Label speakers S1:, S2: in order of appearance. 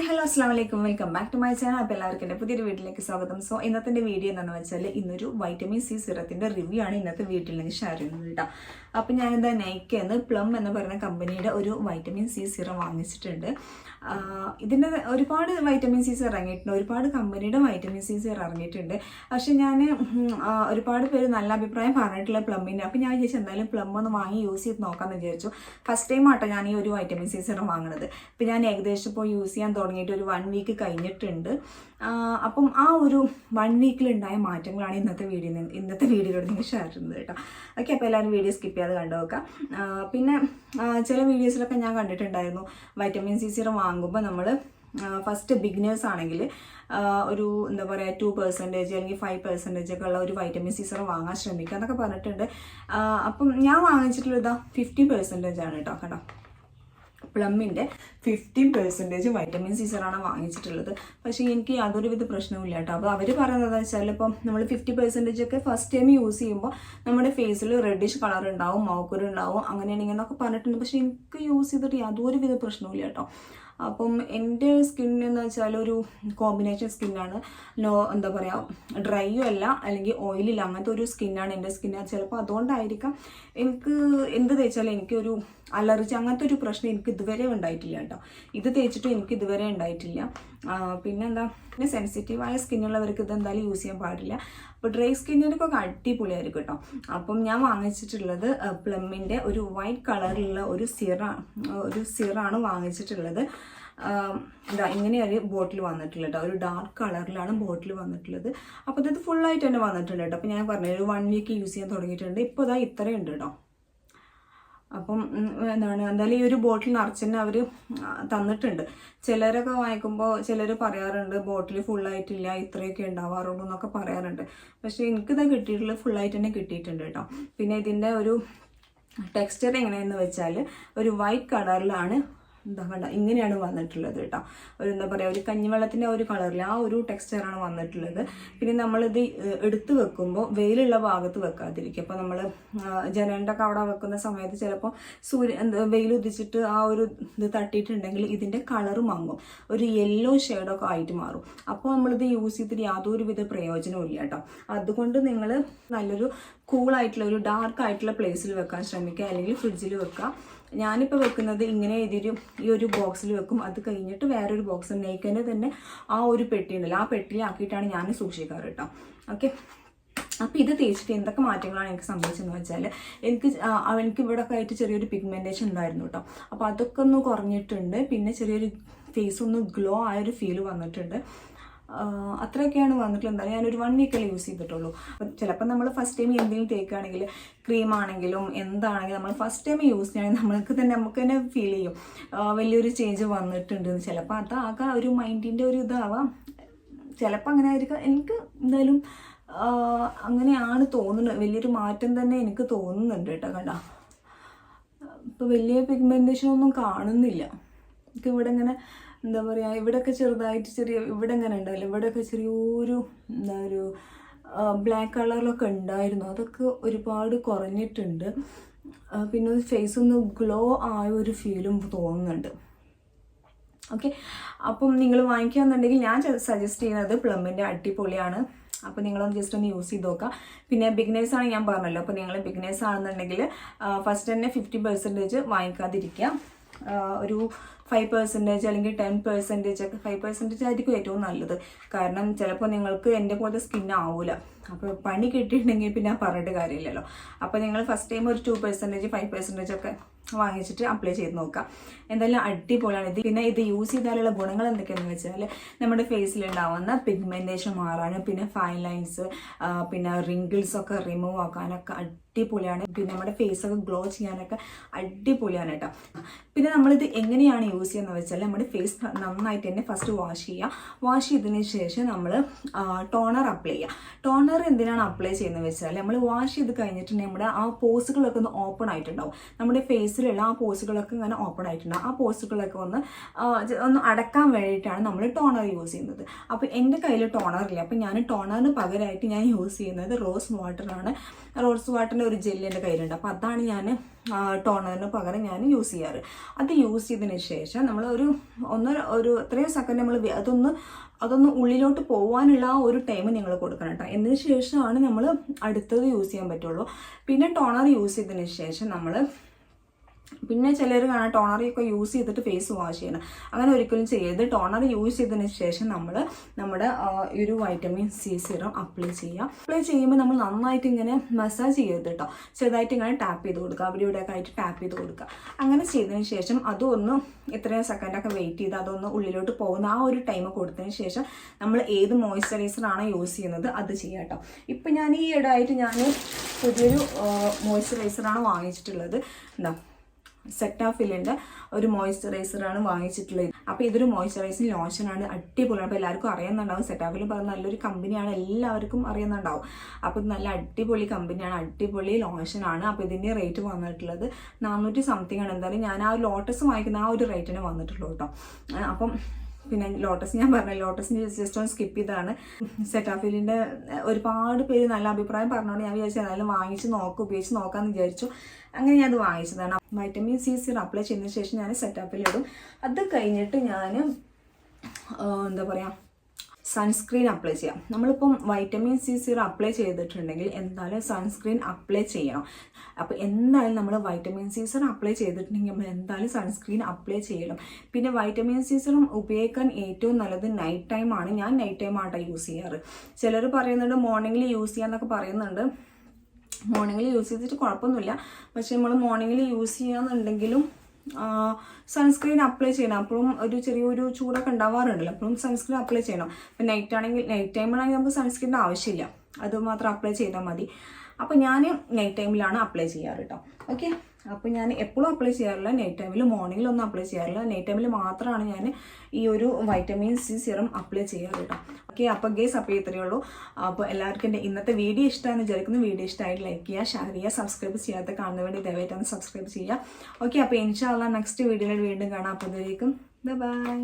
S1: Hi hello അസ്സാം വലൈക്കും welcome back to my channel അപ്പോൾ എല്ലാവർക്കും എന്റെ പുതിയൊരു വീട്ടിലേക്ക് സ്വാഗതം. സോ ഇന്നത്തെ വീഡിയോ എന്താണെന്ന് വെച്ചാൽ ഇന്നൊരു വൈറ്റമിൻ സി സിറത്തിന്റെ റിവ്യൂ ആണ് ഇന്നത്തെ വീട്ടിൽ നിന്ന് ഷെയർ ചെയ്യുന്നത് കേട്ടോ അപ്പോൾ നൈക്ക് എന്ന് പ്ലം എന്ന് പറയുന്ന കമ്പനിയുടെ ഒരു വൈറ്റമിൻ സി സിറം വാങ്ങിച്ചിട്ടുണ്ട്. ഇതിന്റെ ഒരുപാട് വൈറ്റമിൻ സി സിറം ഇറങ്ങിയിട്ടുണ്ട്. ഒരുപാട് കമ്പനിയുടെ വൈറ്റമിൻ സി സിറം ഇറങ്ങിയിട്ടുണ്ട്. പക്ഷേ ഞാൻ ഒരുപാട് പേര് നല്ല അഭിപ്രായം പറഞ്ഞിട്ടുള്ള പ്ലമ്മിന്റെ അപ്പോൾ ഞാൻ വിചാരിച്ചു എന്തായാലും പ്ലം ഒന്ന് വാങ്ങി യൂസ് ചെയ്ത് നോക്കാമെന്ന് വിചാരിച്ചു. ഫസ്റ്റ് ടൈം ആട്ടോ ഞാൻ ഈ ഒരു വൈറ്റമിൻ സി സിറം വാങ്ങുന്നത് ഇപ്പം ഞാൻ ഏകദേശം ഇപ്പോൾ യൂസ് ചെയ്യാൻ തുടങ്ങിയിട്ട് ഒരു വൺ വീക്ക് കഴിഞ്ഞിട്ടുണ്ട്. അപ്പം ആ ഒരു വൺ വീക്കിലുണ്ടായ മാറ്റങ്ങളാണ് ഇന്നത്തെ വീഡിയോ ഇന്നത്തെ വീഡിയോയിലൂടെ നിങ്ങൾ ഷെയർ ചെയ്യുന്നത് കേട്ടോ. ഓക്കെ അപ്പോൾ എല്ലാവരും വീഡിയോ സ്കിപ്പ് ചെയ്യാതെ കണ്ടു നോക്കാം പിന്നെ ചില വീഡിയോസിലൊക്കെ ഞാൻ കണ്ടിട്ടുണ്ടായിരുന്നു. വൈറ്റമിൻ സി സിറം വാങ്ങുമ്പോൾ നമ്മൾ ഫസ്റ്റ് ബിഗിനേഴ്സ് ആണെങ്കിൽ ഒരു എന്താ പറയുക ടു പെർസെന്റേജ് അല്ലെങ്കിൽ ഫൈവ് പെർസെന്റേജ് ഒക്കെ ഉള്ള ഒരു വൈറ്റമിൻ സി സിറം വാങ്ങാൻ ശ്രമിക്കുക എന്നൊക്കെ പറഞ്ഞിട്ടുണ്ട്. അപ്പം ഞാൻ വാങ്ങിച്ചിട്ടുള്ളത് ഫിഫ്റ്റി പെർസെന്റേജ് ആണ് കേട്ടോ കേട്ടോ പ്ലമ്മിന്റെ ഫിഫ്റ്റീൻ പെർസെന്റേജ് വൈറ്റമിൻ സി ആണ് വാങ്ങിച്ചിട്ടുള്ളത്. പക്ഷേ എനിക്ക് യാതൊരുവിധ പ്രശ്നവുമില്ല കേട്ടോ. അപ്പോൾ അവർ പറയുന്നത് വെച്ചാൽ ഇപ്പം നമ്മൾ ഫിഫ്റ്റി പെർസെന്റേജ് ഒക്കെ ഫസ്റ്റ് ടൈം യൂസ് ചെയ്യുമ്പോൾ നമ്മുടെ ഫേസിൽ റെഡിഷ് കളർ ഉണ്ടാവും മൗക്കുരു ഉണ്ടാവും അങ്ങനെയാണെങ്കിൽ എന്നൊക്കെ പറഞ്ഞിട്ടുണ്ട്. പക്ഷേ എനിക്ക് യൂസ് ചെയ്തിട്ട് യാതൊരുവിധ പ്രശ്നവുമില്ല കേട്ടോ. അപ്പം എന്റെ സ്കിൻ എന്ന് വെച്ചാൽ ഒരു കോമ്പിനേഷൻ സ്കിന്നാണ് നോ എന്താ പറയുക ഡ്രൈയും അല്ല അല്ലെങ്കിൽ ഓയിലില്ല അങ്ങനത്തെ ഒരു സ്കിന്നാണ് എന്റെ സ്കിന്ന് ചിലപ്പോൾ അതുകൊണ്ടായിരിക്കാം എനിക്ക് എന്ത് തേച്ചാലും എനിക്കൊരു അലർജി അങ്ങനത്തെ ഒരു പ്രശ്നം എനിക്ക് ഇതുവരെ ഉണ്ടായിട്ടില്ല കേട്ടോ. ഇത് തേച്ചിട്ടും എനിക്ക് ഇതുവരെ ഉണ്ടായിട്ടില്ല. പിന്നെന്താ? പിന്നെ സെൻസിറ്റീവായ സ്കിന്നുള്ളവർക്ക് ഇത് എന്തായാലും യൂസ് ചെയ്യാൻ പാടില്ല. അപ്പോൾ ഡ്രൈ സ്കിന്നിനൊക്കെ അടിപൊളിയായിരിക്കും കേട്ടോ അപ്പം ഞാൻ വാങ്ങിച്ചിട്ടുള്ളത് പ്ലമ്മിന്റെ ഒരു വൈറ്റ് കളറിലുള്ള ഒരു സിറ ഒരു സിറാണ് വാങ്ങിച്ചിട്ടുള്ളത്. ഇതാ ഇങ്ങനെ ഒരു ബോട്ടിൽ വന്നിട്ടുള്ളത് കേട്ടോ ഒരു ഡാർക്ക് കളറിലാണ് ബോട്ടിൽ വന്നിട്ടുള്ളത്. അപ്പോൾ ഇത് ഫുള്ളായിട്ട് തന്നെ വന്നിട്ടുണ്ട് കേട്ടോ അപ്പോൾ ഞാൻ പറഞ്ഞു ഒരു വൺ വീക്ക് യൂസ് ചെയ്യാൻ തുടങ്ങിയിട്ടുണ്ട്. ഇപ്പോൾ ഇതാ ഇത്രയുണ്ട് കേട്ടോ അപ്പം എന്താണ് എന്തായാലും ഈ ഒരു ബോട്ടിൽ നിറച്ച് തന്നെ അവർ തന്നിട്ടുണ്ട്. ചിലരൊക്കെ വാങ്ങിക്കുമ്പോൾ ചിലർ പറയാറുണ്ട് ബോട്ടിൽ ഫുള്ളായിട്ടില്ല ഇത്രയൊക്കെ ഉണ്ടാവാറുള്ളൂ എന്നൊക്കെ പറയാറുണ്ട്. പക്ഷേ എനിക്കിത് കിട്ടിയിട്ടുള്ളത് ഫുള്ളായിട്ട് തന്നെ കിട്ടിയിട്ടുണ്ട് കേട്ടോ. പിന്നെ ഇതിന്റെ ഒരു ടെക്സ്ചർ എങ്ങനെയെന്ന് വെച്ചാൽ ഒരു വൈറ്റ് കളറിലാണ് എന്താ കണ്ട ഇങ്ങനെയാണ് വന്നിട്ടുള്ളത് കേട്ടോ. ഒരു എന്താ പറയുക ഒരു കഞ്ഞിവെള്ളത്തിന്റെ ഒരു കളറിൽ ആ ഒരു ടെക്സ്ചറാണ് വന്നിട്ടുള്ളത്. പിന്നെ നമ്മളിത് എടുത്തു എടുത്ത് വെക്കുമ്പോൾ വെയിലുള്ള ഭാഗത്ത് വെക്കാതിരിക്കും അപ്പോൾ നമ്മൾ ജനലിന്റെ ഒക്കെ അവിടെ വെക്കുന്ന സമയത്ത് ചിലപ്പോൾ സൂര്യ എന്താ വെയിൽ ഉദിച്ചിട്ട് ആ ഒരു ഇത് തട്ടിയിട്ടുണ്ടെങ്കിൽ ഇതിന്റെ കളറ് മങ്ങും. ഒരു യെല്ലോ ഷെയ്ഡൊക്കെ ആയിട്ട് മാറും. അപ്പോൾ നമ്മളിത് യൂസ് ചെയ്തിട്ട് യാതൊരു വിധ പ്രയോജനവും ഇല്ല കേട്ടോ. അതുകൊണ്ട് നിങ്ങൾ നല്ലൊരു കൂളായിട്ടുള്ള ഒരു ഡാർക്ക് ആയിട്ടുള്ള പ്ലേസിൽ വെക്കാൻ ശ്രമിക്കുക. അല്ലെങ്കിൽ ഫ്രിഡ്ജിൽ വെക്കുക. ഞാനിപ്പോൾ വെക്കുന്നത് ഇങ്ങനെ എഴുതിയൊരു ഈ ഒരു ബോക്സിൽ വെക്കും. അത് കഴിഞ്ഞിട്ട് വേറൊരു ബോക്സ് നെയ്ക്കന്റെ തന്നെ ആ ഒരു പെട്ടി ഉണ്ടല്ലോ ആ ആക്കിയിട്ടാണ് ഞാൻ സൂക്ഷിക്കാറ് കേട്ടോ ഓക്കെ അപ്പോൾ ഇത് തേച്ചിട്ട് എന്തൊക്കെ മാറ്റങ്ങളാണ് എനിക്ക് സംഭവിച്ചതെന്ന് വെച്ചാൽ എനിക്ക് എനിക്ക് ഇവിടെ ഒക്കെ ആയിട്ട് ചെറിയൊരു പിഗ്മെന്റേഷൻ ഉണ്ടായിരുന്നു കേട്ടോ അപ്പോൾ അതൊക്കെ ഒന്ന് കുറഞ്ഞിട്ടുണ്ട്. പിന്നെ ചെറിയൊരു ഫേസ് ഒന്ന് ഗ്ലോ ആയൊരു ഫീൽ വന്നിട്ടുണ്ട്. അത്രയൊക്കെയാണ് വന്നിട്ടുള്ളത്. എന്തായാലും ഞാനൊരു വൺ വീക്കല്ലേ യൂസ് ചെയ്തിട്ടുള്ളൂ. ചിലപ്പോൾ നമ്മൾ ഫസ്റ്റ് ടൈം എന്തെങ്കിലും തേക്കുകയാണെങ്കിൽ ക്രീം ആണെങ്കിലും എന്താണെങ്കിലും നമ്മൾ ഫസ്റ്റ് ടൈം യൂസ് ചെയ്യണമെങ്കിൽ നമ്മൾക്ക് തന്നെ നമുക്ക് തന്നെ ഫീൽ ചെയ്യും. വലിയൊരു ചേഞ്ച് വന്നിട്ടുണ്ട് ചിലപ്പോൾ അതാകെ ഒരു മൈൻഡിന്റെ ഒരു ഇതാവാം. ചിലപ്പോൾ അങ്ങനെ ആയിരിക്കാം. എനിക്ക് എന്തായാലും അങ്ങനെയാണ് തോന്നുന്നത്. വലിയൊരു മാറ്റം തന്നെ എനിക്ക് തോന്നുന്നുണ്ട് കേട്ടോ കണ്ട. ഇപ്പോൾ വലിയ പിഗ്മെന്റേഷൻ ഒന്നും കാണുന്നില്ല. എനിക്ക് ഇവിടെ ഇങ്ങനെ എന്താ പറയുക ഇവിടെയൊക്കെ ചെറുതായിട്ട് ചെറിയ ഇവിടെ ഇങ്ങനെ ഉണ്ടാവില്ല. ഇവിടെയൊക്കെ ചെറിയൊരു എന്താ ഒരു ബ്ലാക്ക് കളറിലൊക്കെ ഉണ്ടായിരുന്നു. അതൊക്കെ ഒരുപാട് കുറഞ്ഞിട്ടുണ്ട്. പിന്നെ ഫേസ് ഒന്ന് ഗ്ലോ ആയ ഒരു ഫീലും തോന്നുന്നുണ്ട്. ഓക്കെ അപ്പം നിങ്ങൾ വാങ്ങിക്കുകയെന്നുണ്ടെങ്കിൽ ഞാൻ സജസ്റ്റ് ചെയ്യുന്നത് പ്ലമ്മിന്റെ അടിപൊളിയാണ്. അപ്പോൾ നിങ്ങളൊന്ന് ജസ്റ്റ് ഒന്ന് യൂസ് ചെയ്ത് നോക്കുക പിന്നെ ബിഗ്നേഴ്സ് ആണ് ഞാൻ പറഞ്ഞല്ലോ. അപ്പോൾ നിങ്ങൾ ബിഗ്നേഴ്സ് ആണെന്നുണ്ടെങ്കിൽ ഫസ്റ്റ് തന്നെ ഫിഫ്റ്റി പെർസെന്റേജ് വാങ്ങിക്കാതിരിക്കുക. ഒരു ഫൈവ് പെർസെന്റേജ് അല്ലെങ്കിൽ ടെൻ പെർസെന്റേജ് ഒക്കെ ഫൈവ് പെർസെന്റേജ് ആയിരിക്കും ഏറ്റവും നല്ലത്. കാരണം ചിലപ്പോൾ നിങ്ങൾക്ക് എന്റെ പോലത്തെ സ്കിൻ ആവില്ല അപ്പോൾ പണി കിട്ടിയിട്ടുണ്ടെങ്കിൽ പിന്നെ പറഞ്ഞിട്ട് കാര്യമില്ലല്ലോ. അപ്പോൾ നിങ്ങൾ ഫസ്റ്റ് ടൈം ഒരു ടു പെർസെന്റേജ് ഫൈവ് പെർസെന്റേജ് ഒക്കെ വാങ്ങിച്ചിട്ട് അപ്ലൈ ചെയ്ത് നോക്കാം. എന്തായാലും അടിപൊളിയാണ്. ഇത് പിന്നെ ഇത് യൂസ് ചെയ്താലുള്ള ഗുണങ്ങൾ എന്തൊക്കെയാണെന്ന് വെച്ചാൽ നമ്മുടെ ഫേസിൽ ഉണ്ടാവുന്ന പിഗ്മെന്റേഷൻ മാറാനും പിന്നെ ഫൈൻ ലൈൻസ് പിന്നെ റിങ്കിൾസ് ഒക്കെ റിമൂവ് ആക്കാനൊക്കെ അടിപൊളിയാണ്. പിന്നെ നമ്മുടെ ഫേസ് ഒക്കെ ഗ്ലോ ചെയ്യാനൊക്കെ അടിപൊളിയാണ് കേട്ടോ പിന്നെ നമ്മളിത് എങ്ങനെയാണ് യൂസ് ചെയ്യുന്നത് വെച്ചാൽ നമ്മുടെ ഫേസ് നന്നായിട്ട് തന്നെ ഫസ്റ്റ് വാഷ് ചെയ്യുക വാഷ് ചെയ്തതിന് ശേഷം നമ്മൾ ടോണർ അപ്ലൈ ചെയ്യുക ടോണർ എന്തിനാണ് അപ്ലൈ ചെയ്യുന്നത് വെച്ചാൽ നമ്മൾ വാഷ് ചെയ്ത് കഴിഞ്ഞിട്ടുണ്ടെങ്കിൽ നമ്മുടെ ആ പോസുകളൊക്കെ ഒന്ന് ഓപ്പൺ ആയിട്ടുണ്ടാവും. നമ്മുടെ ഫേസിൽ മസിലുള്ള ആ പോസുകളൊക്കെ ഇങ്ങനെ ഓപ്പൺ ആയിട്ടുണ്ട്. ആ പോസുകളൊക്കെ ഒന്ന് ഒന്ന് അടക്കാൻ വേണ്ടിയിട്ടാണ് നമ്മൾ ടോണർ യൂസ് ചെയ്യുന്നത്. അപ്പോൾ എന്റെ കയ്യിൽ ടോണർ ഇല്ല. അപ്പോൾ ഞാൻ ടോണറിന് പകരമായിട്ട് ഞാൻ യൂസ് ചെയ്യുന്നത് റോസ് വാട്ടറാണ് റോസ് വാട്ടറിന്റെ ഒരു ജെല്ലി എന്റെ കയ്യിലുണ്ട്. അപ്പോൾ അതാണ് ഞാൻ ടോണറിന് പകരം ഞാൻ യൂസ് ചെയ്യാറ്. അത് യൂസ് ചെയ്തതിന് ശേഷം നമ്മൾ ഒരു ഒന്ന് ഒരു എത്രയോ സെക്കൻഡ് നമ്മൾ അതൊന്ന് അതൊന്ന് ഉള്ളിലോട്ട് പോകാനുള്ള ആ ഒരു ടൈം നിങ്ങൾ കൊടുക്കണം കേട്ടോ എന്നതിന് ശേഷമാണ് നമ്മൾ അടുത്തത് യൂസ് ചെയ്യാൻ പറ്റുള്ളൂ. പിന്നെ ടോണർ യൂസ് ചെയ്തതിന് ശേഷം നമ്മൾ പിന്നെ ചിലർ കാണാം ടോണറൊക്കെ യൂസ് ചെയ്തിട്ട് ഫേസ് വാഷ് ചെയ്യണം. അങ്ങനെ ഒരിക്കലും ചെയ്യരുത്. ടോണർ യൂസ് ചെയ്തതിന് ശേഷം നമ്മൾ നമ്മുടെ ഈ ഒരു വൈറ്റമിൻ സി സിറം അപ്ലൈ ചെയ്യുക അപ്ലൈ ചെയ്യുമ്പോൾ നമ്മൾ നന്നായിട്ട് ഇങ്ങനെ മസാജ് ചെയ്യരുത് കേട്ടോ ചെറുതായിട്ട് ഇങ്ങനെ ടാപ്പ് ചെയ്ത് കൊടുക്കുക. അവിടെ ഇവിടെയൊക്കെ ആയിട്ട് ടാപ്പ് ചെയ്ത് കൊടുക്കുക. അങ്ങനെ ചെയ്തതിന് ശേഷം അതൊന്ന് ഇത്രയും സെക്കൻഡൊക്കെ വെയിറ്റ് ചെയ്ത് അതൊന്ന് ഉള്ളിലോട്ട് പോകുന്ന ആ ഒരു ടൈം കൊടുത്തതിന് ശേഷം നമ്മൾ ഏത് മോയ്സ്ചറൈസറാണ് യൂസ് ചെയ്യുന്നത് അത് ചെയ്യാം കേട്ടോ ഇപ്പം ഞാൻ ഈ ഇടയായിട്ട് ഞാൻ പുതിയൊരു മോയ്സ്ചറൈസറാണ് വാങ്ങിച്ചിട്ടുള്ളത്. എന്താ സെറ്റാഫിലിന്റെ ഒരു മോയ്സ്ചറൈസറാണ് വാങ്ങിച്ചിട്ടുള്ളത്. അപ്പോൾ ഇതൊരു മോയ്സ്ചറൈസിങ് ലോഷനാണ്. അടിപൊളിയാണ്. അപ്പോൾ എല്ലാവർക്കും അറിയുന്നുണ്ടാവും. സെറ്റാഫിൽ പറഞ്ഞ നല്ലൊരു കമ്പനിയാണ്. എല്ലാവർക്കും അറിയുന്നുണ്ടാവും. അപ്പോൾ നല്ല അടിപൊളി കമ്പനിയാണ്. അടിപൊളി ലോഷനാണ്. അപ്പോൾ ഇതിന്റെ റേറ്റ് വന്നിട്ടുള്ളത് നാനൂറ്റി സംതിങ് ആണ് എന്തായാലും ഞാൻ ആ ലോട്ടസ് വാങ്ങിക്കുന്ന ആ ഒരു റേറ്റിന് വന്നിട്ടുള്ളൂ കേട്ടോ. അപ്പം പിന്നെ ലോട്ടസ് ഞാൻ പറഞ്ഞു ലോട്ടസിന്റെ ജസ്റ്റ് ഒന്ന് സ്കിപ്പ് ചെയ്താണ് സെറ്റാഫിലിന്റെ ഒരുപാട് പേര് നല്ല അഭിപ്രായം പറഞ്ഞുകൊണ്ട് ഞാൻ വിചാരിച്ചു ഏതായാലും വാങ്ങിച്ച് നോക്കും ഉപയോഗിച്ച് നോക്കാമെന്ന് വിചാരിച്ചു. അങ്ങനെ ഞാൻ അത് വാങ്ങിച്ചതാണ്. വൈറ്റമിൻ സി സീറം അപ്ലൈ ചെയ്തതിന് ശേഷം ഞാൻ സെറ്റാഫിലിടും അത് കഴിഞ്ഞിട്ട് ഞാൻ എന്താ പറയുക സൺസ്ക്രീൻ അപ്ലൈ ചെയ്യാം. നമ്മളിപ്പം വൈറ്റമിൻ സി സീറോ അപ്ലൈ ചെയ്തിട്ടുണ്ടെങ്കിൽ എന്തായാലും സൺസ്ക്രീൻ അപ്ലൈ ചെയ്യണം. അപ്പോൾ എന്തായാലും നമ്മൾ വൈറ്റമിൻ സി സീറോ അപ്ലൈ ചെയ്തിട്ടുണ്ടെങ്കിൽ നമ്മൾ എന്തായാലും സൺസ്ക്രീൻ അപ്ലൈ ചെയ്യണം. പിന്നെ വൈറ്റമിൻ സി സീറം ഉപയോഗിക്കാൻ ഏറ്റവും നല്ലത് നൈറ്റ് ടൈം ആണ്. ഞാൻ നൈറ്റ് ടൈം ആട്ടോ യൂസ് ചെയ്യാറ്. ചിലർ പറയുന്നുണ്ട് മോർണിംഗിൽ യൂസ് ചെയ്യാന്നൊക്കെ പറയുന്നുണ്ട്. മോർണിംഗിൽ യൂസ് ചെയ്തിട്ട് കുഴപ്പമൊന്നുമില്ല. പക്ഷേ നമ്മൾ മോർണിംഗിൽ യൂസ് ചെയ്യാന്നുണ്ടെങ്കിലും സൺസ്ക്രീൻ അപ്ലൈ ചെയ്യണം. അപ്പോഴും ഒരു ചെറിയൊരു ചൂടൊക്കെ ഉണ്ടാവാറുണ്ടല്ലോ. അപ്പോഴും സൺസ്ക്രീൻ അപ്ലൈ ചെയ്യണം. ഇപ്പം നൈറ്റ് ആണെങ്കിൽ നൈറ്റ് ടൈമിലാണെങ്കിൽ നമുക്ക് സൺസ്ക്രീനിന്റെ ആവശ്യമില്ല. അത് മാത്രം അപ്ലൈ ചെയ്താൽ മതി. അപ്പോൾ ഞാൻ നൈറ്റ് ടൈമിലാണ് അപ്ലൈ ചെയ്യാറ് കേട്ടോ ഓക്കെ അപ്പോൾ ഞാൻ എപ്പോഴും അപ്ലൈ ചെയ്യാറില്ല. നൈറ്റ് ടൈമിൽ മോർണിംഗിലൊന്നും അപ്ലൈ ചെയ്യാറില്ല. നൈറ്റ് ടൈമിൽ മാത്രമാണ് ഞാൻ ഈ ഒരു വൈറ്റമിൻ സി സിറം അപ്ലൈ ചെയ്യാറ് കേട്ടോ ഓക്കെ അപ്പോൾ ഗേസ് അപ്പോൾ ഇത്രയേ ഉള്ളൂ. അപ്പോൾ എല്ലാവർക്കും എന്റെ ഇന്നത്തെ വീഡിയോ ഇഷ്ടമാണെന്ന് വിചാരിക്കുന്നു. വീഡിയോ ഇഷ്ടമായിട്ട് ലൈക്ക് ചെയ്യുക ഷെയർ ചെയ്യുക സബ്സ്ക്രൈബ് ചെയ്യാത്ത കാണുന്ന വേണ്ടി ദയവായിട്ടൊന്ന് സബ്സ്ക്രൈബ് ചെയ്യുക. ഓക്കെ അപ്പോൾ ഇൻഷാല്ല നെക്സ്റ്റ് വീഡിയോയിൽ വീണ്ടും കാണാം. അപ്പോൾ ഇതിലേക്കും ബൈ